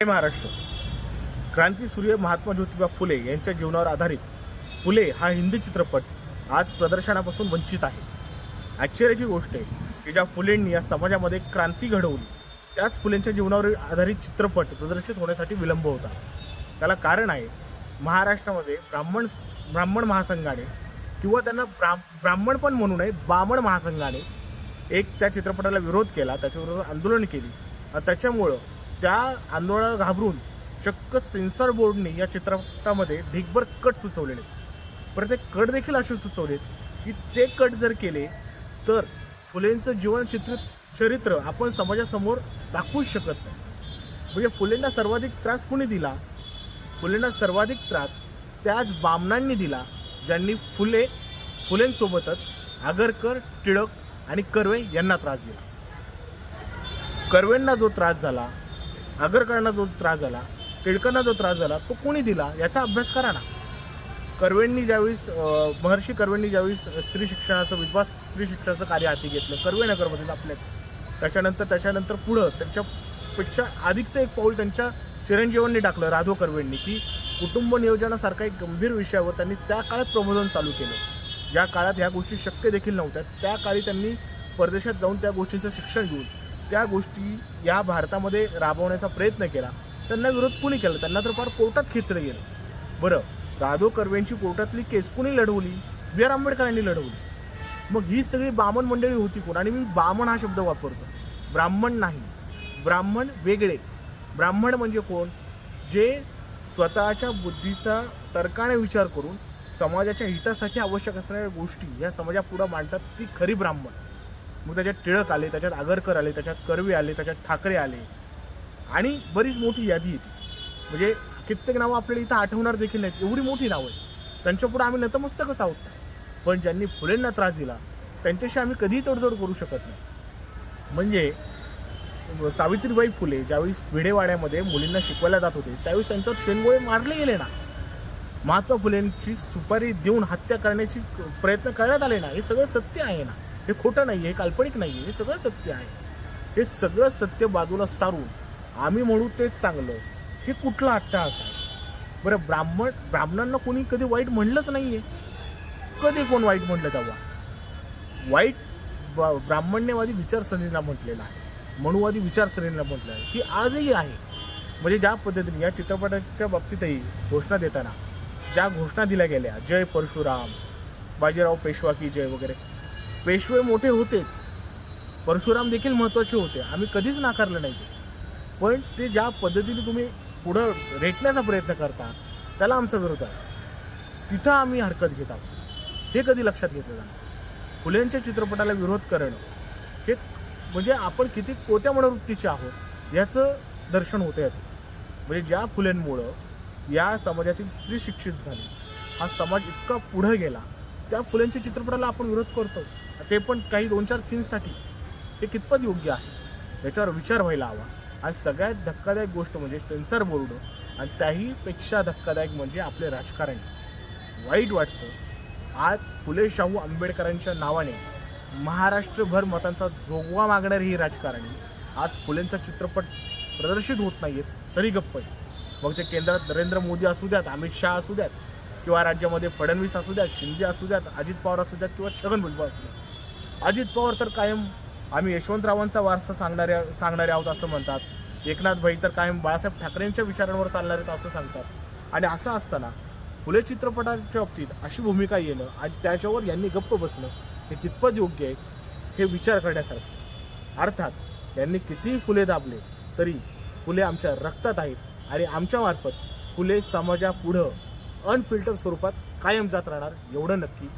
जय महाराष्ट्र. क्रांतीसूर्य महात्मा ज्योतिबा फुले यांच्या जीवनावर आधारित फुले हा हिंदी चित्रपट आज प्रदर्शनापासून वंचित आहे. आश्चर्याची गोष्ट आहे की ज्या फुलेंनी या समाजामध्ये क्रांती घडवली त्याच फुलेंच्या जीवनावर आधारित चित्रपट प्रदर्शित होण्यासाठी विलंब होता. त्याला कारण आहे महाराष्ट्रामध्ये ब्राह्मण ब्राह्मण महासंघाने किंवा त्यांना ब्रा ब्राह्मण पण म्हणू नये बामण महासंघाने एक त्या चित्रपटाला विरोध केला त्याच्याविरोधात आंदोलन केली. त्याच्यामुळं त्या आंदोलनाला घाबरून चक्क सेन्सॉर बोर्डने या चित्रपटामध्ये ढिगभर कट सुचवलेले. परत ते कट देखील असे सुचवलेत की ते कट जर केले तर फुलेंचं जीवन चित्र चरित्र आपण समाजासमोर दाखवूच शकत नाही. म्हणजे फुलेंना सर्वाधिक त्रास कुणी दिला? फुलेंना सर्वाधिक त्रास त्याच बामणांनी दिला ज्यांनी फुले फुलेंसोबतच आगरकर टिळक आणि कर्वे यांना त्रास दिला. कर्वेंना जो त्रास झाला आगरकरांना जो त्रास झाला टिळकांना जो त्रास झाला तो कोणी दिला याचा अभ्यास करा ना. कर्वेंनी ज्यावेळेस महर्षी कर्वेंनी ज्यावेळेस स्त्री शिक्षणाचं विद्वास स्त्री शिक्षणाचं कार्य हाती घेतलं कर्वेनगरमध्ये आपल्याच. त्याच्यानंतर त्याच्यानंतर पुढं त्यांच्यापेक्षा अधिकचं एक पाऊल त्यांच्या चिरंजीवांनी टाकलं राधो कर्वेंनी की कुटुंब नियोजनासारखा एक गंभीर विषयावर त्यांनी त्या काळात प्रबोधन चालू केलं. ज्या काळात ह्या गोष्टी शक्य देखील नव्हत्या त्या काळी त्यांनी परदेशात जाऊन त्या गोष्टींचं शिक्षण घेऊन त्या गोष्टी या भारतामध्ये राबवण्याचा प्रयत्न केला. त्यांना विरोध कुणी केला? त्यांना तर फार कोर्टात खेचलं गेलं. बरं राधो कर्वेंची कोर्टातली केस कुणी लढवली? बी आर आंबेडकरांनी लढवली. मग ही सगळी बामण मंडळी होती कोण? आणि मी बामण हा शब्द वापरतो. ब्राह्मण नाही. ब्राह्मण वेगळे. ब्राह्मण म्हणजे कोण? जे स्वतःच्या बुद्धीचा तर्काने विचार करून समाजाच्या हितासाठी आवश्यक असणाऱ्या गोष्टी या समाजापुढं मांडतात ती खरी ब्राह्मण. मग त्याच्यात टिळक आले त्याच्यात आगरकर आले त्याच्यात कर्वे आले त्याच्यात ठाकरे आले. आणि बरीच मोठी यादी येते. म्हणजे कित्येक नावं आपल्याला इथं आठवणार देखील नाहीत. एवढी मोठी नावं आहेत. त्यांच्यापुढे आम्ही नतमस्तकच आहोत. पण ज्यांनी फुलेंना त्रास दिला त्यांच्याशी आम्ही कधीही तडजोड करू शकत नाही. म्हणजे सावित्रीबाई फुले ज्यावेळेस भिडेवाड्यामध्ये मुलींना शिकवायला जात होते त्यावेळेस त्यांच्यावर शेणगोळे मारले गेले ना. महात्मा फुलेंची सुपारी देऊन हत्या करण्याची प्रयत्न करण्यात आले ना हे सगळं सत्य आहे ना. हे खोटं नाही हे काल्पनिक नाही आहे हे सगळं सत्य आहे. हे सगळं सत्य बाजूला सारून आम्ही म्हणू तेच चांगलं. हे कुठला अट्टहास आहे बरं ब्राह्मण ब्राह्मणांना कोणी कधी वाईट म्हणलंच नाही आहे कधी कोण वाईट म्हटलं तेव्हा? वाईट ब्राह्मण्यवादी विचारसरणीला म्हटलेलं आहे. मनुवादी विचारसरणीला म्हटलं आहे. की आजही आहे. म्हणजे ज्या पद्धतीने या चित्रपटाच्या बाबतीतही घोषणा देताना ज्या घोषणा दिल्या गेल्या जय परशुराम बाजीराव पेशवा की जय वगैरे पेशवे मोठे होतेच. परशुराम देखील महत्त्वाचे होते. आम्ही कधीच नाकारलं नाही. पण ते ज्या पद्धतीने तुम्ही पुढं रेटण्याचा प्रयत्न करता त्याला आमचा विरोध आहे. तिथं आम्ही हरकत घेत आहोत. हे कधी लक्षात घेतलं जाणार फुलेंच्या चित्रपटाला विरोध करणं हे म्हणजे आपण किती कोत्या मनोवृत्तीचे आहोत याचं दर्शन होतं यातून म्हणजे ज्या फुलेंमुळं या समाजातील स्त्री शिक्षित झाली हा समाज इतका पुढं गेला त्या फुलेंच्या चित्रपटाला आपण विरोध करतो. ते पण काही दोन चार सीन्ससाठी हे कितपत योग्य आहे याच्यावर विचार व्हायला हवा. आज सगळ्यात धक्कादायक गोष्ट म्हणजे सेन्सर बोर्ड आणि त्याहीपेक्षा धक्कादायक म्हणजे आपले राजकारण. वाईट वाटतं. आज फुले शाहू आंबेडकरांच्या नावाने महाराष्ट्रभर मतांचा जोगवा मागणारी ही राजकारणी. आज फुलेंचा चित्रपट प्रदर्शित होत नाही आहेत तरी गप्प आहे. मग ते केंद्रात नरेंद्र मोदी असू द्यात अमित शहा असू द्यात किंवा राज्यामध्ये फडणवीस असू द्यात शिंदे असू द्यात अजित पवार असू द्यात किंवा छगन भुजबळ असू द्यात. अजित पवार तर कायम आम्ही यशवंतरावांचा वारसा सांगणाऱ्या सांगणारे आहोत असं म्हणतात. एकनाथ भाई तर कायम बाळासाहेब ठाकरेंच्या विचारांवर चालणार आहेत असं सांगतात. आणि असं असताना फुले चित्रपटाच्या बाबतीत अशी भूमिका येणं आणि त्याच्यावर यांनी गप्प बसणं हे कितपत योग्य आहे हे विचार करण्यासारखं अर्थात यांनी कितीही फुले दाबले तरी फुले आमच्या रक्तात आहेत आणि आमच्यामार्फत फुले समाजापुढं अनफिल्टर स्वरूपात कायम जात राहणार एवढं नक्की